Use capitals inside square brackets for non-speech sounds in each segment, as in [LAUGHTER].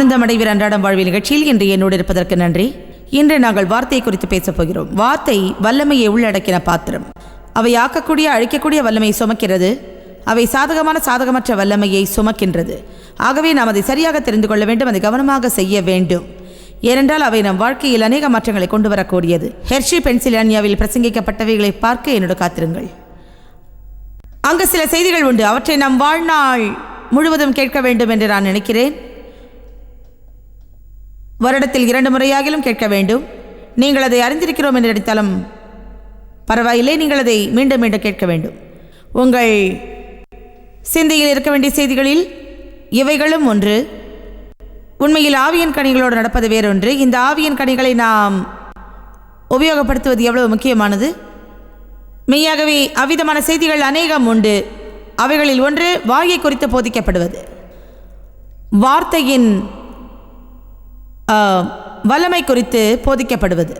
ஆனந்தம் அடைவர் அன்றாடம் வாழ்வில் நிகழ்ச்சியில் இன்று என்னோடு இருப்பதற்கு நன்றி. இன்று நாங்கள் வார்த்தையை குறித்து பேசப் போகிறோம். வார்த்தை வல்லமையை உள்ளடக்கின பாத்திரம். அவை ஆக்கக்கூடிய அழிக்கக்கூடிய வல்லமையை சுமக்கிறது. அவை சாதகமான சாதகமற்ற வல்லமையை சுமக்கின்றது. ஆகவே நாம் அதை சரியாக தெரிந்து கொள்ள வேண்டும் அதை கவனமாக செய்ய வேண்டும். ஏனென்றால் அவை நம் வாழ்க்கையில் அநேக மாற்றங்களை கொண்டு வரக்கூடியது. ஹெர்ஷி பென்சிலானியாவில் பிரசங்கிக்கப்பட்டவைகளை பார்க்க என்னோட காத்திருங்கள். அங்கு சில செய்திகள் உண்டு. அவற்றை நம் வாழ்நாள் முழுவதும் கேட்க வேண்டும் என்று நான் நினைக்கிறேன். வருடத்தில் இரண்டு முறையாகிலும் கேட்க வேண்டும். நீங்கள் அதை அறிந்திருக்கிறோம் என்று நினைத்தாலும் பரவாயில்லை நீங்கள் அதை மீண்டும் மீண்டும் கேட்க வேண்டும். உங்கள் சிந்தையில் இருக்க வேண்டிய செய்திகளில் இவைகளும் ஒன்று. உண்மையில் ஆவியன் கனிகளோடு நடப்பது வேறொன்று. இந்த ஆவியன் கனிகளை நாம் உபயோகப்படுத்துவது எவ்வளவு முக்கியமானது? மெய்யாகவே அவ்விதமான செய்திகள் அநேகம் உண்டு. அவைகளில் ஒன்று வாயை குறித்து போதிக்கப்படுவது. வார்த்தையின் வல்லமை குறித்து போதிக்கப்படுவது.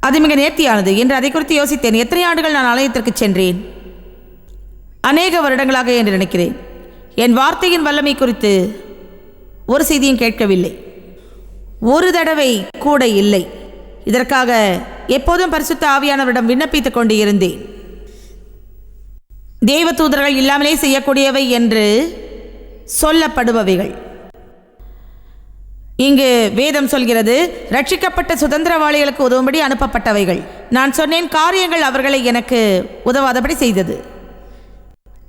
அது மிக நேர்த்தியானது. என்று அதை குறித்து யோசித்தேன். எத்தனை ஆண்டுகள் நான் ஆலயத்திற்கு சென்றேன்? அநேக வருடங்களாக என்று நினைக்கிறேன். என் வார்த்தையின் வல்லமை குறித்து ஒரு செய்தியும் கேட்கவில்லை. ஒரு தடவை கூட இல்லை. இதற்காக எப்போதும் பரிசுத்த ஆவியானவரிடம் விண்ணப்பித்துக் கொண்டு இருந்தேன். தெய்வ தூதர்கள் இல்லாமலே செய்யக்கூடியவை என்று சொல்லப்படுபவைகள். இங்கு வேதம் சொல்கிறது ரட்சிக்கப்பட்ட சுதந்திரவாளிகளுக்கு உதவும்படி அனுப்பப்பட்டவைகள். நான் சொன்னேன் காரியங்கள் அவர்களை எனக்கு உதவாதபடி செய்தது.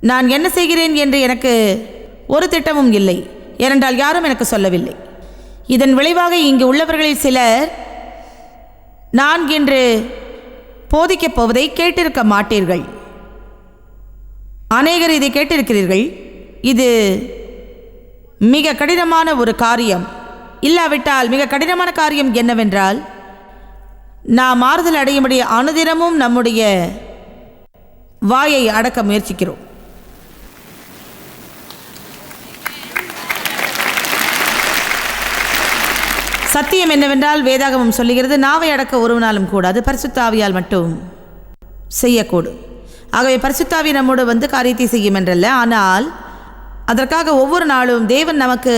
நான் என்ன செய்கிறேன் என்று எனக்கு ஒரு திட்டமும் இல்லை. ஏனென்றால் யாரும் எனக்கு சொல்லவில்லை. இதன் விளைவாக இங்கு உள்ளவர்களில் சிலர் நான் இன்று போதிக்கப் போவதை கேட்டிருக்க மாட்டீர்கள். அநேகர் இதை கேட்டிருக்கிறீர்கள். இது மிக கடினமான ஒரு காரியம். இல்லாவிட்டால் மிக கடினமான காரியம் என்னவென்றால் நாம் மாறுதல் அடையும்படி அனுதினமும் நம்முடைய வாயை அடக்க முயற்சிக்கிறோம். சத்தியம் என்னவென்றால் வேதாகமம் சொல்லுகிறது நாவை அடக்க ஒருவனாலும் கூடாது பரிசுத்தாவியால் மட்டும் செய்யக்கூடும். ஆகவே பரிசுத்தாவி நம்மோடு வந்து காரியத்தை செய்யும் என்றல்ல ஆனால் அதற்காக ஒவ்வொரு நாளும் தேவன் நமக்கு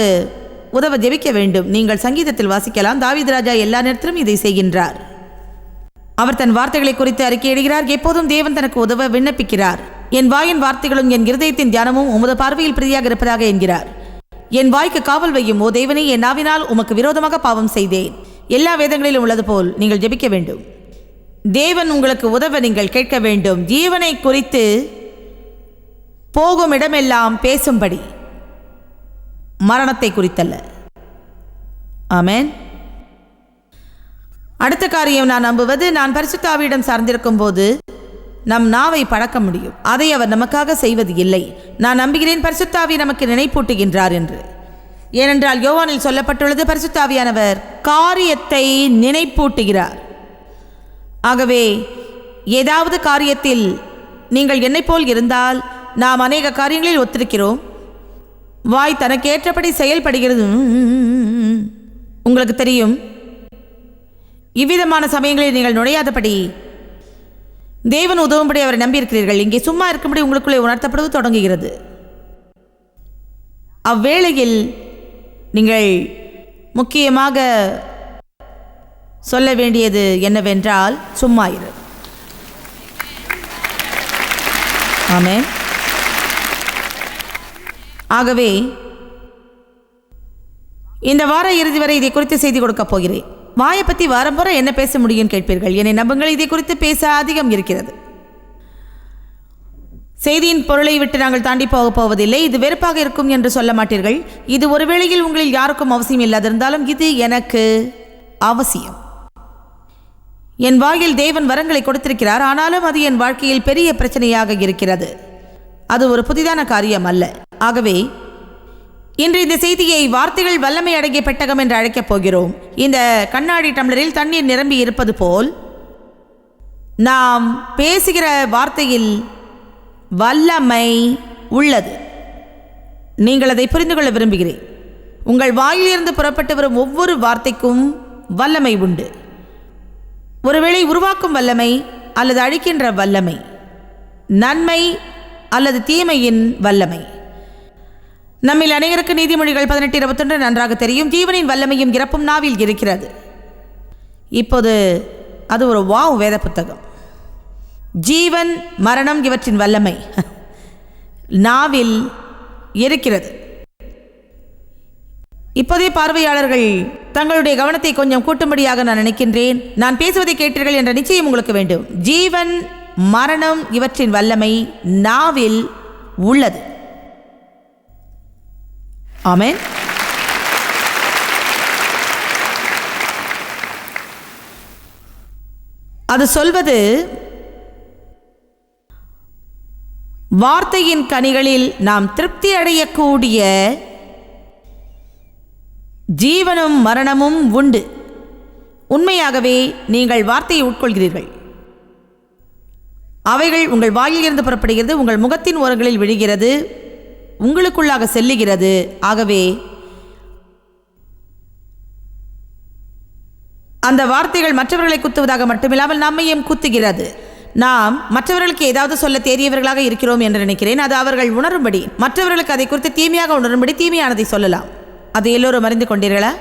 உதவ ஜெபிக்க வேண்டும். நீங்கள் சங்கீதத்தில் வாசிக்கலாம். தாவித் ராஜா எல்லா நேரத்திலும் இதை செய்கின்றார். அவர் தன் வார்த்தைகளை குறித்து அறிக்கையிடுகிறார் எப்போதும் தேவன் தனக்கு உதவ விண்ணப்பிக்கிறார். என் வாயின் வார்த்தைகளும் என் இருதயத்தின் தியானமும் உமது பார்வையில் பிரதியாக இருப்பதாக என்கிறார். என் வாய்க்கு காவல் வையும் ஓ தேவனே என் நாவினால் உமக்கு விரோதமாக பாவம் செய்தேன். எல்லா வேதங்களிலும் உள்ளது போல் நீங்கள் ஜெபிக்க வேண்டும். தேவன் உங்களுக்கு உதவ நீங்கள் கேட்க வேண்டும். ஜீவனை குறித்து போகும் இடமெல்லாம் பேசும்படி. மரணத்தை குறித்தல்ல. ஆமேன். அடுத்த காரியம் நான் நம்புவது நான் பரிசுத்தாவியிடம் சார்ந்திருக்கும் போது நம் நாவை பழக்க முடியும். அதை அவர் நமக்காக செய்வது இல்லை. நான் நம்புகிறேன் பரிசுத்தாவி நமக்கு நினைப்பூட்டுகின்றார் என்று. ஏனென்றால் யோவானில் சொல்லப்பட்டுள்ளது பரிசுத்தாவியானவர் காரியத்தை நினைப்பூட்டுகிறார். ஆகவே ஏதாவது காரியத்தில் நீங்கள் என்னைப் போல் இருந்தால் நாம் அநேக காரியங்களில் ஒத்திருக்கிறோம். வாய் தனக்கேற்றபடி செயல்படுகிறது. உங்களுக்கு தெரியும். இவ்விதமான சமயங்களில் நீங்கள் நுழையாதபடி தேவன் உதவும்படி அவரை நம்பியிருக்கிறீர்கள். இங்கே சும்மா இருக்கும்படி உங்களுக்குள்ளே உணர்த்தப்படுவது தொடங்குகிறது. அவ்வேளையில் நீங்கள் முக்கியமாக சொல்ல வேண்டியது என்னவென்றால் சும்மா இரு. ஆமென். ஆகவே இந்த வார இறுதி வரை இதை குறித்து செய்தி கொடுக்கப் போகிறேன். வாயை பற்றி வாரம் பூரா என்ன பேச முடியும் கேட்பீர்கள். என்னை நம்புங்கள் இதை குறித்து பேச அதிகம் இருக்கிறது. செய்தியின் பொருளை விட்டு நாங்கள் தாண்டி போகப் போவதில்லை. இது வெறுப்பாக இருக்கும் என்று சொல்ல மாட்டீர்கள். இது ஒரு வேளையில் உங்களில் யாருக்கும் அவசியம் இல்லாதிருந்தாலும் இது எனக்கு அவசியம். என் வாயில் தேவன் வரங்களை கொடுத்திருக்கிறார். ஆனாலும் அது என் வாழ்க்கையில் பெரிய பிரச்சனையாக இருக்கிறது. அது ஒரு புதிதான காரியம் அல்ல. ஆகவே இன்று இந்த செய்தியை வார்த்தைகள் வல்லமை அடங்கிய பெட்டகம் என்று அழைக்கப் போகிறோம். இந்த கண்ணாடி டம்ளரில் தண்ணீர் நிரம்பி இருப்பது போல் நாம் பேசுகிற வார்த்தையில் வல்லமை உள்ளது. நீங்கள் அதை புரிந்து கொள்ள விரும்புகிறேன். உங்கள் வாயிலிருந்து புறப்பட்டு வரும் ஒவ்வொரு வார்த்தைக்கும் வல்லமை உண்டு. ஒருவேளை உருவாக்கும் வல்லமை அல்லது அழிக்கின்ற வல்லமை நன்மை அல்லது தீமையின் வல்லமை. நம்மில் அனைவருக்கு நீதிமொழிகள் பதினெட்டு இருபத்தொன்று நன்றாக தெரியும். ஜீவனின் வல்லமையும் இறப்பும் நாவில் இருக்கிறது. இப்போது அது ஒரு வாவ் வேத புத்தகம். ஜீவன் மரணம் இவற்றின் வல்லமை. நாவில் இருக்கிறது. இப்போதே பார்வையாளர்கள் தங்களுடைய கவனத்தை கொஞ்சம் கூட்டும்படியாக நான் நினைக்கின்றேன். நான் பேசுவதை கேட்டீர்கள் என்ற நிச்சயம் உங்களுக்கு வேண்டும். ஜீவன் மரணம் இவற்றின் வல்லமை நாவில் உள்ளது. ஆமேன் அது சொல்வது வார்த்தையின் கனிகளில் நாம் திருப்தி அடையக்கூடிய ஜீவனும் மரணமும் உண்டு. உண்மையாகவே நீங்கள் வார்த்தையை உட்கொள்கிறீர்கள். அவைகள் உங்கள் வாயிலிருந்து புறப்படுகிறது உங்கள் முகத்தின் ஓரங்களில் விழுகிறது. உங்களுக்குள்ளாக செல்லுகிறது. ஆகவே அந்த வார்த்தைகள் மற்றவர்களை குத்துவதாக மட்டுமில்லாமல் நம்மையும் குத்துகிறது. நாம் மற்றவர்களுக்கு ஏதாவது சொல்ல தேறியவர்களாக இருக்கிறோம் என்று நினைக்கிறேன். அது அவர்கள் உணரும்படி மற்றவர்களுக்கு அதை குறித்து தீமையாக உணரும்படி தீமையானதை சொல்லலாம். அதை எல்லோரும் அறிந்து கொண்டீர்களா?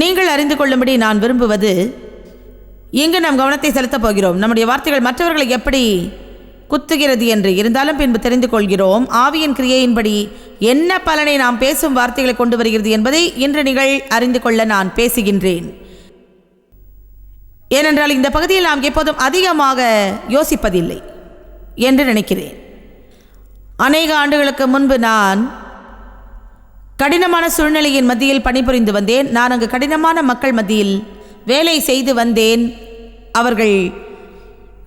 நீங்கள் அறிந்து கொள்ளும்படி நான் விரும்புவது எங்கு நாம் கவனத்தை செலுத்தப் போகிறோம்? நம்முடைய வார்த்தைகள் மற்றவர்களை எப்படி குத்துகிறது என்று இருந்தாலும் பின்பு தெரிந்து கொள்கிறோம். ஆவியின் கிரியையின்படி என்ன பலனை நாம் பேசும் வார்த்தைகளை கொண்டு வருகிறது என்பதை இன்று நிகழ் அறிந்து கொள்ள நான் பேசுகின்றேன். ஏனென்றால் இந்த பகுதியில் நாம் எப்போதும் அதிகமாக யோசிப்பதில்லை என்று நினைக்கிறேன். அநேக ஆண்டுகளுக்கு முன்பு நான் கடினமான சூழ்நிலையின் மத்தியில் பணிபுரிந்து வந்தேன். நான் அங்கு கடினமான மக்கள் மத்தியில் வேலை செய்து வந்தேன். அவர்கள்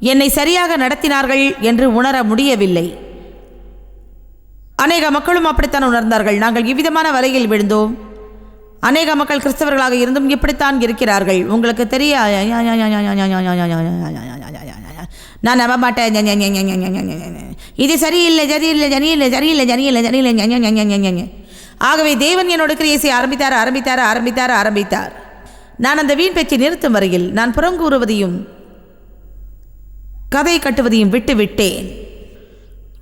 என்னை சரியாக நடத்தினார்கள் என்று உணர முடியவில்லை அநேக மக்களும் அப்படித்தான் உணர்ந்தார்கள் நாங்கள் இவ்விதமான வலையில் விழுந்தோம் அநேக மக்கள் கிறிஸ்தவர்களாக இருந்தும் இப்படித்தான் இருக்கிறார்கள் உங்களுக்கு தெரிய நான் நம்ப மாட்டேன் இது சரியில்லை சரியில்லை சரியில்லை சரியில்லை சரியில்லை சரியில்லை ஆகவே தேவன் என்னோட கிரியை ஆரம்பித்தார் ஆரம்பித்தார் ஆரம்பித்தார் ஆரம்பித்தார் நான் அந்த வீண் பேச்சை நிறுத்தும் வரையில் நான் புறங்கூறுவதையும் கதை கட்டுவதையும் விட்டு விட்டேன்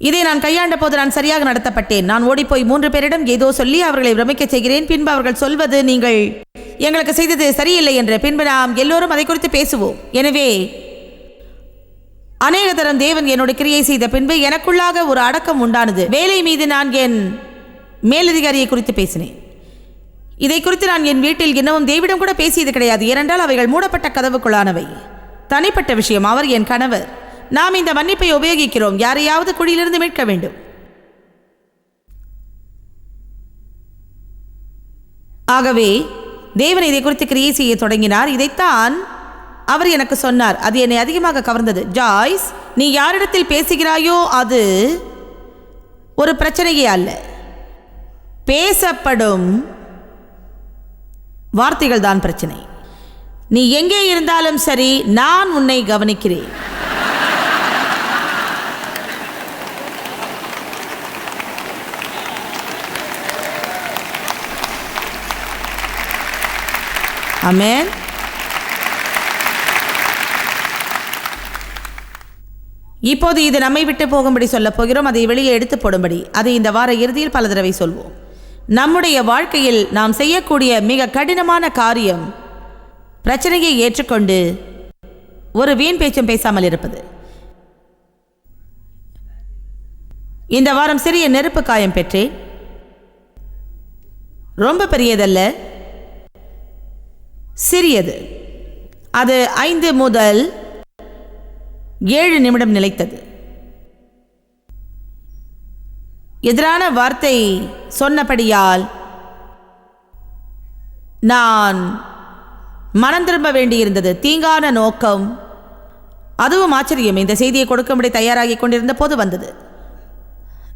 இதை நான் கையாண்ட போது நான் சரியாக நடத்தப்பட்டேன். நான் ஓடிப்போய் மூன்று பேரிடம் ஏதோ சொல்லி அவர்களை பிரமிக்கச் செய்கிறேன். பின்பு அவர்கள் சொல்வது நீங்கள் எங்களுக்கு செய்தது சரியில்லை என்று. பின்பு நாம் எல்லோரும் அதை குறித்து பேசுவோம். எனவே அநேக தரம் தேவன் என்னோட கிரியை செய்த பின்பு எனக்குள்ளாக ஒரு அடக்கம் உண்டானது. வேலை மீது நான் என் மேலதிகாரியை குறித்து பேசினேன். இதை குறித்து நான் என் வீட்டில் இன்னமும் தேவிடம் கூட பேசியது கிடையாது. ஏனென்றால் அவைகள் மூடப்பட்ட கதவுக்குள்ளானவை. தனிப்பட்ட விஷயம் அவர் என் கணவர். நாம் இந்த மன்னிப்பை உபயோகிக்கிறோம். யாரையாவது குழியிலிருந்து மீட்க வேண்டும். ஆகவே தேவன் இதை குறித்து கிரியை செய்ய தொடங்கினார். இதைத்தான் அவர் எனக்கு சொன்னார். அது என்னை அதிகமாக கவர்ந்தது. ஜாய்ஸ் நீ யாரிடத்தில் பேசுகிறாயோ அது ஒரு பிரச்சனையே அல்ல. பேசப்படும் வார்த்தைகள் தான் பிரச்சனை. நீ எங்கே இருந்தாலும் சரி நான் உன்னை கவனிக்கிறேன். அமேன் இப்போது இது நம்மை விட்டு போகும்படி சொல்லப் போகிறோம். அதை வெளியே எடுத்து போடும்படி. அதை இந்த வார இறுதியில் பல தடவை சொல்வோம். நம்முடைய வாழ்க்கையில் நாம் செய்யக்கூடிய மிக கடினமான காரியம் பிரச்சனையை ஏற்றுக்கொண்டு ஒரு வீண் பேச்சும் பேசாமல் இருப்பது. இந்த வாரம் சிறிய நெருப்பு காயம் பெற்றேன். ரொம்ப பெரியதல்ல. சிறியது. அது ஐந்து முதல் ஏழு நிமிடம் நிலைத்தது. எதிரான வார்த்தை சொன்னபடியால் நான் மனம் திரும்ப வேண்டியிருந்தது. தீங்கான நோக்கம். அதுவும் ஆச்சரியம். இந்த செய்தியை கொடுக்கும்படி தயாராகி கொண்டிருந்த போது வந்தது.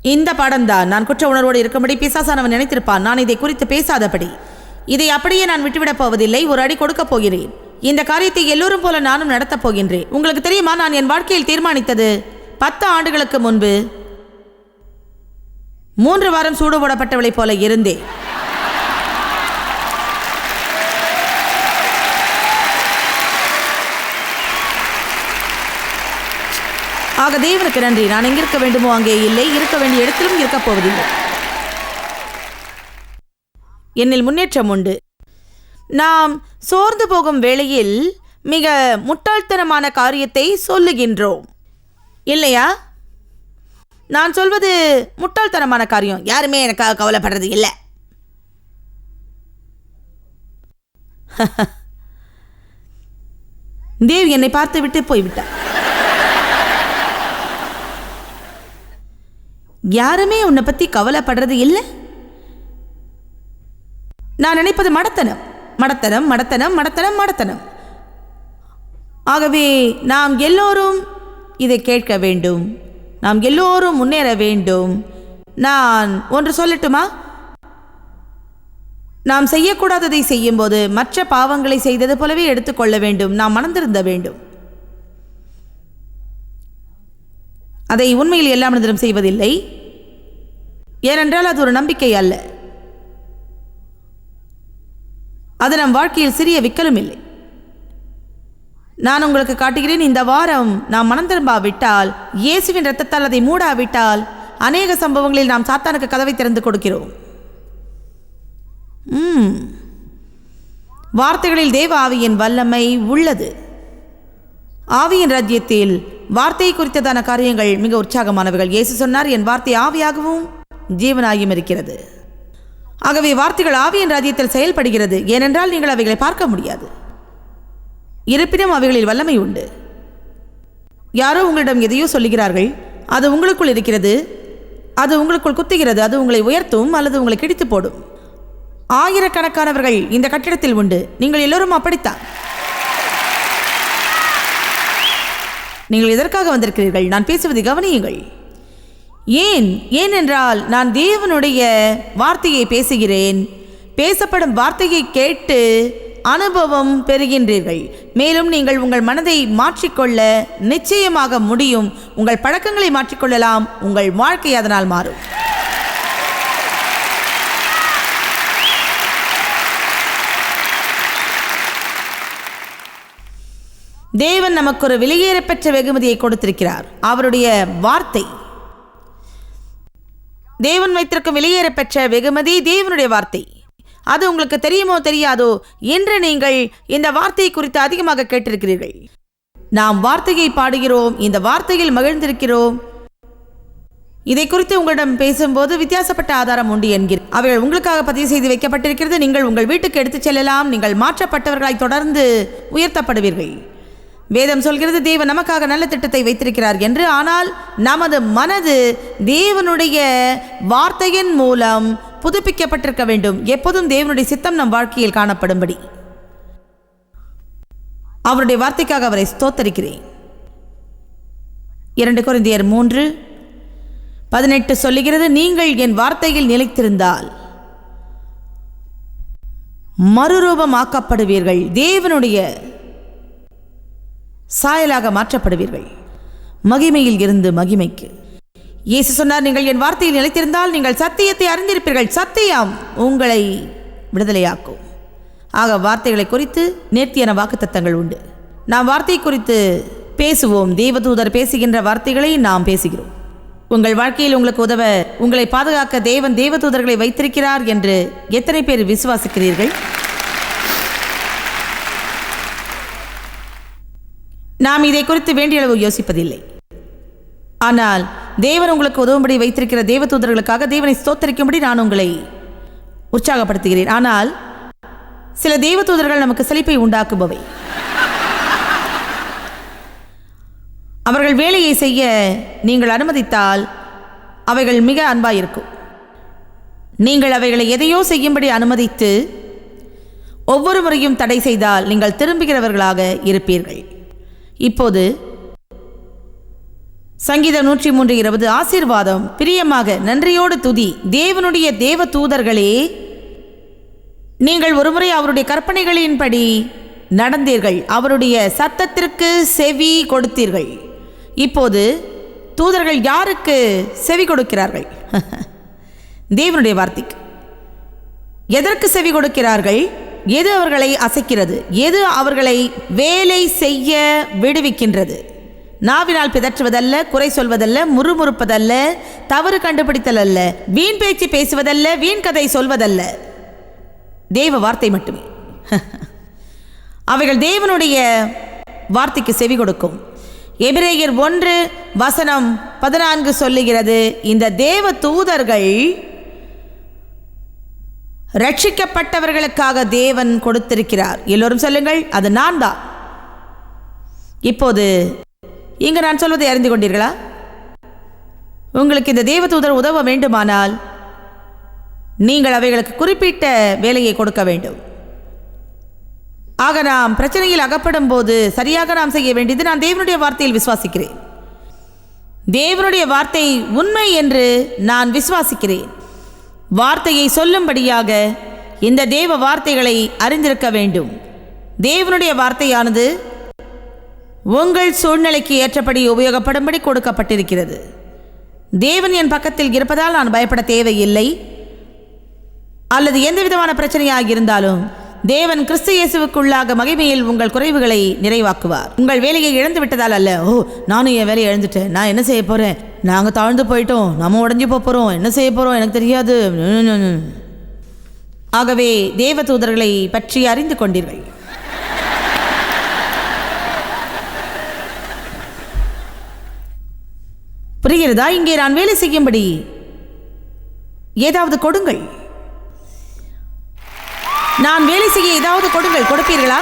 இந்த படம்தான். நான் குற்ற உணர்வோடு இருக்கும்படி பிசாசானவன் நினைத்திருப்பான். நான் இதை குறித்து பேசாதபடி. இதை அப்படியே நான் விட்டுவிடப் போவதில்லை. ஒரு அடி கொடுக்கப் போகிறேன். இந்த காரியத்தை எல்லோரும் போல நானும் நடத்தப் போகின்றேன். உங்களுக்கு தெரியுமா நான் என் வாழ்க்கையில் தீர்மானித்தது? பத்து ஆண்டுகளுக்கு முன்பு மூன்று வாரம் சூடு போடப்பட்டவளைப் போல இருந்தேன். ஆக தேவனுக்கு நன்றி. நான் எங்கிருக்க வேண்டுமோ அங்கே இல்லை. இருக்க வேண்டிய இடத்திலும் இருக்கப் போவதில்லை. என்னில் முன்னேற்றம் உண்டு. நாம் சோர்ந்து போகும் வேளையில் மிக முட்டாள்தனமான காரியத்தை சொல்லுகின்றோம். இல்லையா? நான் சொல்வது முட்டாள்தனமான காரியம். யாருமே எனக்காக கவலைப்படுறது இல்லை. [LAUGHS] தேவ் என்னை பார்த்து விட்டு போய்விட்டார். யாருமே உன்னை பற்றி கவலைப்படுறது இல்லை? நான் நினைப்பது மடத்தனம். மடத்தனம் மடத்தனம் மடத்தனம் மடத்தனம். ஆகவே நாம் எல்லோரும் இதை கேட்க வேண்டும். நாம் எல்லோரும் முன்னேற வேண்டும். நான் ஒன்று சொல்லட்டுமா? நாம் செய்யக்கூடாததை செய்யும்போது மற்ற பாவங்களை செய்தது போலவே எடுத்துக்கொள்ள வேண்டும். நாம் மணந்திருந்த வேண்டும். அதை உண்மையில் எல்லா மனிதரும் செய்வதில்லை. ஏனென்றால் அது ஒரு நம்பிக்கை அல்ல. அது நம் வாழ்க்கையில் சிறிய விக்கலும் இல்லை. நான் உங்களுக்கு காட்டுகிறேன் இந்த வாரம் நாம் மனம் திரும்பாவிட்டால் இயேசுவின் ரத்தத்தால் அதை மூடாவிட்டால் அநேக சம்பவங்களில் நாம் சாத்தானுக்கு கதவை திறந்து கொடுக்கிறோம். ம். வார்த்தைகளில் தேவ ஆவியின் வல்லமை உள்ளது. ஆவியின் ராஜ்யத்தில் வார்த்தை குறித்ததான காரியங்கள் மிக உற்சாகமானவர்கள் இயேசு சொன்னார் என் வார்த்தை ஆவியாகவும் ஜீவனாகியும் இருக்கிறது. ஆகவே வார்த்தைகள் ஆவியின் ராஜ்யத்தில் செயல்படுகிறது. ஏனென்றால் நீங்கள் அவைகளை பார்க்க முடியாது. இருப்பினும் அவைகளில் வல்லமை உண்டு. யாரோ உங்களிடம் எதையோ சொல்லுகிறார்கள். அது உங்களுக்குள் இருக்கிறது. அது உங்களுக்குள் குத்துகிறது. அது உங்களை உயர்த்தும் அல்லது உங்களை கிடித்து போடும். ஆயிரக்கணக்கானவர்கள் இந்த கட்டிடத்தில் உண்டு. நீங்கள் எல்லோரும் அப்படித்தான். நீங்கள் எதற்காக வந்திருக்கிறீர்கள்? நான் பேசுவதை கவனியுங்கள். ஏன்? ஏனென்றால் நான் தேவனுடைய வார்த்தையை பேசுகிறேன். பேசப்படும் வார்த்தையை கேட்டு அனுபவம் பெறுகின்றீர்கள். மேலும் நீங்கள் உங்கள் மனதை மாற்றிக்கொள்ள நிச்சயமாக முடியும். உங்கள் பழக்கங்களை மாற்றிக்கொள்ளலாம். உங்கள் வாழ்க்கை அதனால் மாறும். தேவன் நமக்கு ஒரு வெளியேறப்பெற்ற வெகுமதியை கொடுத்திருக்கிறார். அவருடைய வார்த்தை. தேவன் வைத்திருக்கும் வெளியேறப்பெற்ற வெகுமதி தேவனுடைய வார்த்தை. அது உங்களுக்கு தெரியுமோ தெரியாதோ என்று நீங்கள் இந்த வார்த்தை குறித்து அதிகமாக கேட்டிருக்கிறீர்கள். நாம் வார்த்தையை பாடுகிறோம் இந்த வார்த்தையில் மகிழ்ந்திருக்கிறோம். இதை குறித்து உங்களிடம் பேசும்போது வித்தியாசப்பட்ட ஆதாரம் உண்டு என்கிறேன் அவைகள் உங்களுக்காக பதிவு செய்து வைக்கப்பட்டிருக்கிறது. நீங்கள் உங்கள் வீட்டுக்கு எடுத்துச் செல்லலாம். நீங்கள் மாற்றப்பட்டவர்களாய் தொடர்ந்து உயர்த்தப்படுவீர்கள். வேதம் சொல்கிறது தேவன் நமக்காக நல்ல திட்டத்தை வைத்திருக்கிறார் என்று. ஆனால் நமது மனது தேவனுடைய வார்த்தையின் மூலம் புதுப்பிக்கப்பட்டிருக்க வேண்டும். எப்போதும் தேவனுடைய சித்தம் நம் வாழ்க்கையில் காணப்படும்படி. அவருடைய வார்த்தைக்காக அவரை ஸ்தோத்தரிக்கிறேன். இரண்டு குறைந்தியர் மூன்று பதினெட்டு சொல்லுகிறது நீங்கள் என் வார்த்தையில் நிலைத்திருந்தால் மறுரூபமாக்கப்படுவீர்கள். தேவனுடைய சாயலாக மாற்றப்படுவீர்கள். மகிமையில் இருந்து மகிமைக்கு. இயேசு சொன்னார் நீங்கள் என் வார்த்தையில் நிலைத்திருந்தால் நீங்கள் சத்தியத்தை அறிந்திருப்பீர்கள். சத்தியம் உங்களை விடுதலையாக்கும். ஆக வார்த்தைகளை குறித்து நேர்த்தியான வாக்குத்தத்தங்கள் உண்டு. நாம் வார்த்தை குறித்து பேசுவோம். தேவதூதர் பேசுகின்ற வார்த்தைகளை நாம் பேசுகிறோம். உங்கள் வாழ்க்கையில் உங்களுக்கு உதவ உங்களை பாதுகாக்க தேவன் தேவதூதர்களை வைத்திருக்கிறார் என்று எத்தனை பேர் விசுவாசிக்கிறீர்கள்? நாம் இதை குறித்து வேண்டிய அளவு யோசிப்பதில்லை. ஆனால் தேவன் உங்களுக்கு உதவும்படி வைத்திருக்கிற தேவதூதர்களுக்காக தேவனை ஸ்தோத்தரிக்கும்படி நான் உங்களை உற்சாகப்படுத்துகிறேன். ஆனால் சில தேவதூதர்கள் நமக்கு செழிப்பை உண்டாக்குபவை. அவர்கள் வேலையை செய்ய நீங்கள் அனுமதித்தால் அவைகள் மிக அன்பாயிருக்கும். நீங்கள் அவைகளை எதையோ செய்யும்படி அனுமதித்து ஒவ்வொரு முறையும் தடை செய்தால் நீங்கள் திரும்புகிறவர்களாக இருப்பீர்கள். இப்போது சங்கீதம் நூற்றி மூன்று இருபது ஆசீர்வாதம் பிரியமாக நன்றியோடு துதி. தேவனுடைய தேவ தூதர்களே நீங்கள் ஒருமுறை அவருடைய கற்பனைகளின்படி நடந்தீர்கள். அவருடைய சத்தத்திற்கு செவி கொடுத்தீர்கள். இப்போது தூதர்கள் யாருக்கு செவி கொடுக்கிறார்கள்? [LAUGHS] தேவனுடைய வார்த்தைக்கு. எதற்கு செவி கொடுக்கிறார்கள்? எது அவர்களை அசைக்கிறது? எது அவர்களை வேலை செய்ய விடுவிக்கின்றது? நாவினால் பிதற்றுவதல்ல குறை சொல்வதல்ல முறுமுறுப்பதல்ல தவறு கண்டுபிடித்தல் அல்ல வீண் பேச்சு பேசுவதல்ல வீண் கதை சொல்வதல்ல. தேவ வார்த்தை மட்டுமே. [LAUGHS] அவைகள் தேவனுடைய வார்த்தைக்கு செவி கொடுக்கும். எபிரேயர் ஒன்று வசனம் பதினான்கு சொல்லுகிறது இந்த தேவ தூதர்கள் ரட்சிக்கப்பட்டவர்களுக்காக தேவன் கொடுத்திருக்கிறார். எல்லோரும் சொல்லுங்கள் அது நான் தான் இப்போது இங்கு நான் சொல்வதை அறிந்து கொண்டீர்களா? உங்களுக்கு இந்த தேவதூதர் உதவ வேண்டுமானால் நீங்கள் அவைகளுக்கு குறிப்பிட்ட வேலையை கொடுக்க வேண்டும். ஆக நாம் பிரச்சனையில் அகப்படும் போது சரியாக நாம் செய்ய வேண்டியது நான் தேவனுடைய வார்த்தையில் விசுவாசிக்கிறேன். தேவனுடைய வார்த்தை உண்மை என்று நான் விசுவாசிக்கிறேன். வார்த்தையை சொல்லும்படியாக இந்த தேவ வார்த்தைகளை அறிந்திருக்க வேண்டும். தேவனுடைய வார்த்தையானது உங்கள் சூழ்நிலைக்கு ஏற்றபடி உபயோகப்படும்படி கொடுக்கப்பட்டிருக்கிறது. தேவன் என் பக்கத்தில் இருப்பதால் நான் பயப்பட தேவையில்லை. அல்லது எந்த விதமான பிரச்சனையாக இருந்தாலும் தேவன் கிறிஸ்து இயேசுவுக்குள்ளாக மகிமையில் உங்கள் குறைவுகளை நிறைவாக்குவார். உங்கள் வேலையை இழந்து விட்டதால் அல்ல. ஓ நானும் என் வேலையை இழந்துட்டேன். நான் என்ன செய்ய போறேன்? நாங்க தாழ்ந்து போயிட்டோம். நம்ம உடஞ்சி போப் போறோம். என்ன செய்ய போறோம்? எனக்கு தெரியாது. ஆகவே தேவ தூதர்களை பற்றி அறிந்து கொண்டீர்கள். புரிகிறதா? இங்கே நான் வேலை செய்யும்படி ஏதாவது கொடுங்கள். நான் வேலை செய்ய ஏதாவது கொடுங்கள். கொடுப்பீர்களா?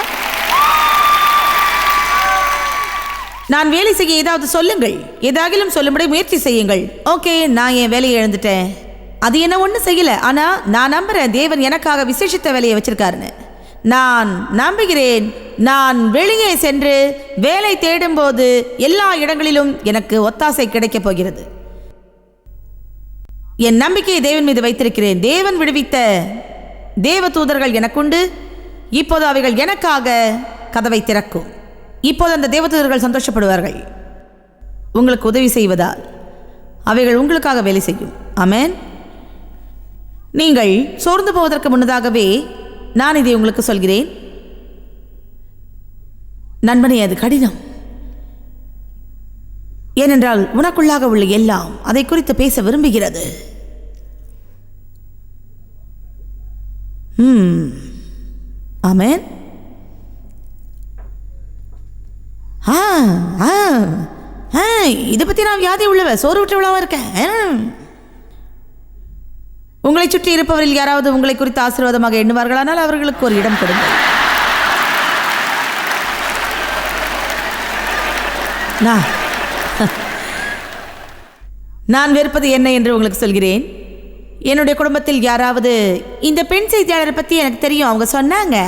நான் வேலை செய்ய ஏதாவது சொல்லுங்கள். ஏதாகிலும் சொல்லும்படி முயற்சி செய்யுங்கள். ஓகே நான் என் வேலையை இழந்துட்டேன். அது என்ன ஒன்றும் செய்யல. ஆனா நான் நம்புறேன் தேவன் எனக்காக விசேஷித்த வேலையை வச்சிருக்காருன்னு. நான் நம்புகிறேன். நான் வெளியே சென்று வேலை தேடும்போது எல்லா இடங்களிலும் எனக்கு ஒத்தாசை கிடைக்கப் போகிறது. என் நம்பிக்கையை தேவன் மீது வைத்திருக்கிறேன். தேவன் விடுவித்த தேவ தூதர்கள் எனக்குண்டு இப்போது அவைகள் எனக்காக கதவை திறக்கும். இப்போது அந்த தேவதூதர்கள் சந்தோஷப்படுவார்கள். உங்களுக்கு உதவி செய்வதால் அவைகள் உங்களுக்காக வேலை செய்யும். அமேன் நீங்கள் சோர்ந்து போவதற்கு முன்னதாகவே நான் இதை உங்களுக்கு சொல்கிறேன். நண்பனே அது கடினம். ஏனென்றால் உனக்குள்ளாக உள்ள எல்லாம் அதை குறித்து பேச விரும்புகிறது. ஆமென் ஆ ஆ ஆ இதை பற்றி நான் வியாதி உள்ளவ சோறு விட்டவளாக இருக்கேன். உங்களை சுற்றி இருப்பவரில் யாராவது உங்களை குறித்து ஆசீர்வாதமாக எண்ணுவார்களானால் அவர்களுக்கு ஒரு இடம் கொடுங்க. நான் வெறுப்பது என்ன என்று உங்களுக்கு சொல்கிறேன். என்னுடைய குடும்பத்தில் யாராவது இந்த பெண் செய்தியாளரை பற்றி எனக்கு தெரியும். அவங்க சொன்னாங்க.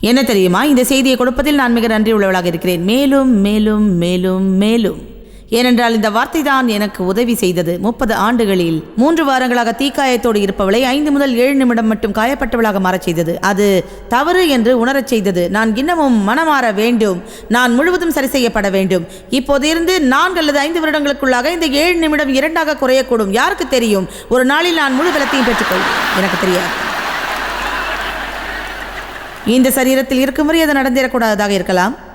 என்ன தெரியுமா? இந்த செய்தியை கொடுப்பதில் நான் மிக நன்றி உள்ளவளாக இருக்கிறேன். மேலும் மேலும் மேலும் மேலும். ஏனென்றால் இந்த வார்த்தை தான் எனக்கு உதவி செய்தது. முப்பது ஆண்டுகளில் மூன்று வாரங்களாக தீக்காயத்தோடு இருப்பவளை ஐந்து முதல் ஏழு நிமிடம் மட்டும் காயப்பட்டவளாக மாறச் செய்தது. அது தவறு என்று உணரச் செய்தது. நான் இன்னமும் மனமாற வேண்டும். நான் முழுவதும் சரி செய்யப்பட வேண்டும். இப்போது இருந்து நான்கு அல்லது ஐந்து வருடங்களுக்குள்ளாக இந்த ஏழு நிமிடம் இரண்டாக குறையக்கூடும். யாருக்கு தெரியும்? ஒரு நாளில் நான் முழு பலத்தையும் பெற்றுக்கொள்வேன் எனக்கு தெரியாது. இந்த சரீரத்தில் இருக்கும் வரை அது நடந்திடக்கூடாததாக இருக்கலாம்.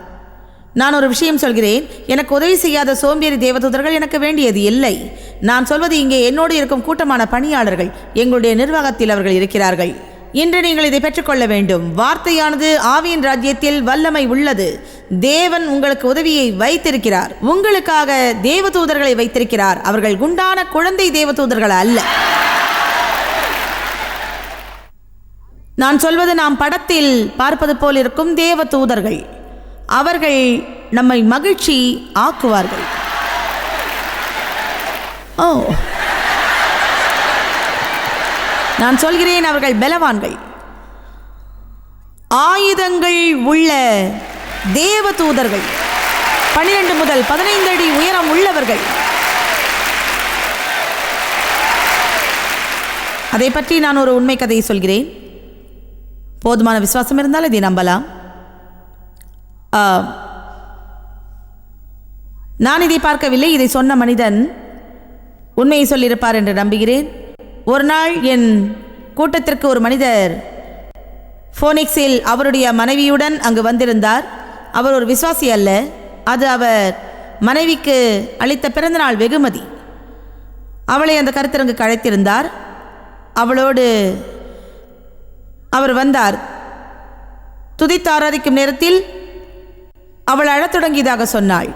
நான் ஒரு விஷயம் சொல்கிறேன். எனக்கு உதவி செய்யாத சோம்பேறி தேவதூதர்கள் எனக்கு வேண்டியது இல்லை. நான் சொல்வது இங்கே என்னோடு இருக்கும் கூட்டமான பணியாளர்கள் எங்களுடைய நிர்வாகத்தில் அவர்கள் இருக்கிறார்கள். இன்று நீங்கள் இதை பெற்றுக்கொள்ள வேண்டும். வார்த்தையானது ஆவியின் ராஜ்யத்தில் வல்லமை உள்ளது. தேவன் உங்களுக்கு உதவியை வைத்திருக்கிறார். உங்களுக்காக தேவதூதர்களை வைத்திருக்கிறார். அவர்கள் குண்டான குழந்தை தேவதூதர்கள் அல்ல. நான் சொல்வது நாம் படத்தில் பார்ப்பது போல் இருக்கும் தேவதூதர்கள். அவர்கள் நம்மை மகிழ்ச்சி ஆக்குவார்கள். ஓ. நான் சொல்கிறேன் அவர்கள் பலவான்கள். ஆயுதங்கள் உள்ள தேவ தூதர்கள். பன்னிரண்டு முதல் பதினைந்து அடி உயரம் உள்ளவர்கள். அதை பற்றி நான் ஒரு உண்மை கதையை சொல்கிறேன். போதுமான விசுவாசம் இருந்தால் இதை நம்பலாம். நான் இதை பார்க்கவில்லை இதை சொன்ன மனிதன் உண்மையை சொல்லியிருப்பார் என்று நம்புகிறேன். ஒரு நாள் என் கூட்டத்திற்கு ஒரு மனிதர் ஃபோனிக்ஸில் அவருடைய மனைவியுடன் அங்கு வந்திருந்தார். அவர் ஒரு விசுவாசி அல்ல அது அவர் மனைவிக்கு அளித்த பிறந்தநாள் வெகுமதி. அவளை அந்த கருத்தரங்குக்கு அழைத்திருந்தார். அவளோடு அவர் வந்தார். துதித்து ஆராதிக்கும் நேரத்தில் அவள் அழத் தொடங்கியதாக சொன்னாள்.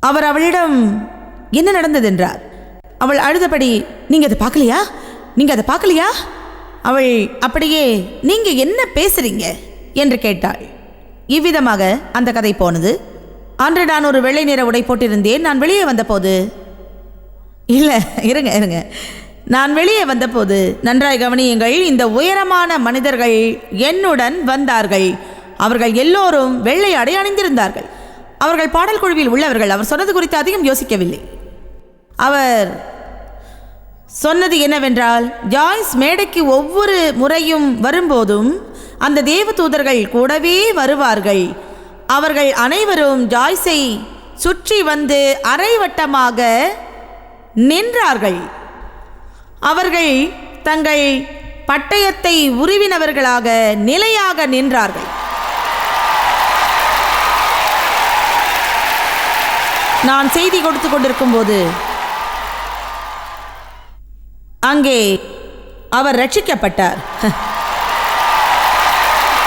அவர் அவளிடம் என்ன நடந்தது என்றார் அவள் அழுதபடி நீங்க அதை பார்க்கலையா? நீங்க அதை பார்க்கலையா? அவள் அப்படியே நீங்க என்ன பேசுறீங்க? என்று கேட்டாள். இவ்விதமாக அந்த கதை போனது. அன்று நான் ஒரு வெள்ளை நிற உடை போட்டிருந்தேன். நான் வெளியே வந்தபோது இல்லை இருங்க இருங்க. நான் வெளியே வந்தபோது நன்றாய் கவனியுங்கள் இந்த உயரமான மனிதர்கள் என்னுடன் வந்தார்கள். அவர்கள் எல்லோரும் வெள்ளை அடை அணிந்திருந்தார்கள். அவர்கள் பாடல் குழுவில் உள்ளவர்கள் அவர் சொன்னது குறித்து அதிகம் யோசிக்கவில்லை. அவர் சொன்னது என்னவென்றால் ஜாய்ஸ் மேடைக்கு ஒவ்வொரு முறையும் வரும்போதும் அந்த தேவதூதர்கள் கூடவே வருவார்கள். அவர்கள் அனைவரும் ஜாய்ஸை சுற்றி வந்து அரைவட்டமாக நின்றார்கள். அவர்கள் தங்கள் பட்டயத்தை உருவினவர்களாக நிலையாக நின்றார்கள். நான் செய்தி கொடுத்து கொண்டிருக்கும் போது அங்கே அவர் ரட்சிக்கப்பட்டார். [LAUGHS]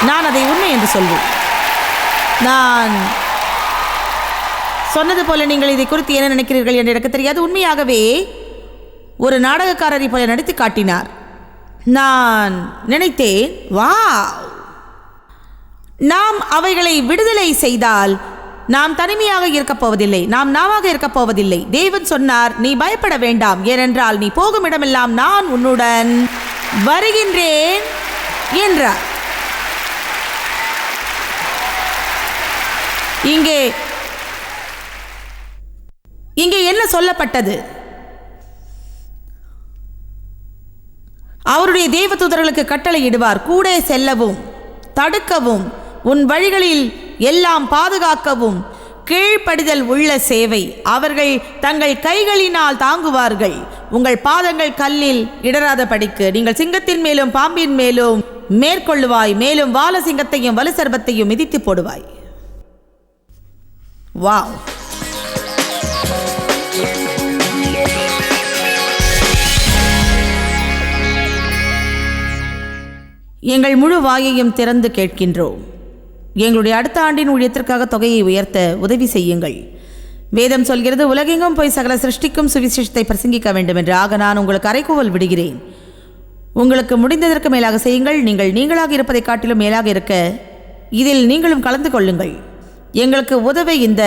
நான் அதை உண்மை என்று சொல்வேன். நான் சொன்னது போல நீங்கள் இதை குறித்து என்ன நினைக்கிறீர்கள் என்று எனக்கு தெரியாது. உண்மையாகவே ஒரு நாடகக்காரரை போல நடித்து காட்டினார். நான் நினைத்தேன் வா நாம் அவைகளை விடுதலை செய்தால் நாம் தனிமையாக இருக்கப் போவதில்லை. நாம் நாவாக இருக்கப் போவதில்லை. தேவன் சொன்னார் நீ பயப்பட வேண்டாம். ஏனென்றால் நீ போகும் இடமெல்லாம் நான் உன்னுடன் வருகின்றேன் என்றார். இங்கே இங்கே என்ன சொல்லப்பட்டது? அவருடைய தேவதூதர்களுக்கு கட்டளையிடுவார் கூட செல்லவும் தடுக்கவும் உன் வழிகளில் எல்லாம் பாதுகாக்கவும். கீழ்ப்படிதல் உள்ள சேவை. அவர்கள் தங்கள் கைகளினால் தாங்குவார்கள். உங்கள் பாதங்கள் கல்லில் இடராத படிக்கு நீங்கள் சிங்கத்தின் மேலும் பாம்பின் மேலும் மேற்கொள்ளுவாய். மேலும் வால சிங்கத்தையும் வலு சர்பத்தையும் மிதித்து போடுவாய். வாவ். எங்கள் முழு வாயையும் திறந்து கேட்கின்றோம். எங்களுடைய அடுத்த ஆண்டின் ஊழியத்திற்காக தொகையை உயர்த்த உதவி செய்யுங்கள். வேதம் சொல்கிறது உலகெங்கும் போய் சகல சிருஷ்டிக்கும் சுவிசேஷத்தை பிரசங்கிக்க வேண்டும் என்று ஆக நான் உங்களுக்கு அறைகூவல் விடுகிறேன். உங்களுக்கு முடிந்ததற்கு மேலாக செய்யுங்கள். நீங்கள் நீங்களாக இருப்பதை காட்டிலும் மேலாக இருக்க இதில் நீங்களும் கலந்து கொள்ளுங்கள். எங்களுக்கு உதவ இந்த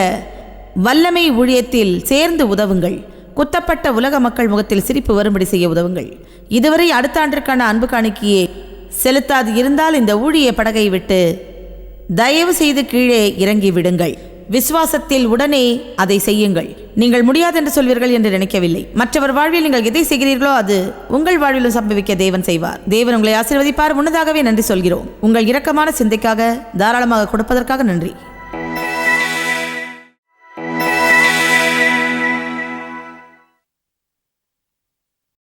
வல்லமை ஊழியத்தில் சேர்ந்து உதவுங்கள். குத்தப்பட்ட உலக மக்கள் முகத்தில் சிரிப்பு வரும்படி செய்ய உதவுங்கள். இதுவரை அடுத்த ஆண்டிற்கான அன்பு காணிக்கையே செலுத்தாது இருந்தால் இந்த ஊழிய படகை விட்டு தயவு செய்து கீழே இறங்கி விடுங்கள். விசுவாசத்தில் உடனே அதை செய்யுங்கள். நீங்கள் முடியாது என்று சொல்வீர்கள் என்று நினைக்கவில்லை. மற்றவர் வாழ்வில் நீங்கள் எதை செய்கிறீர்களோ அது உங்கள் வாழ்விலும் சம்பவிக்க தேவன் செய்வார். தேவன் உங்களை ஆசீர்வதிப்பார். முன்னதாகவே நன்றி சொல்கிறோம். உங்கள் இரக்கமான சிந்தைக்காக தாராளமாக கொடுப்பதற்காக நன்றி.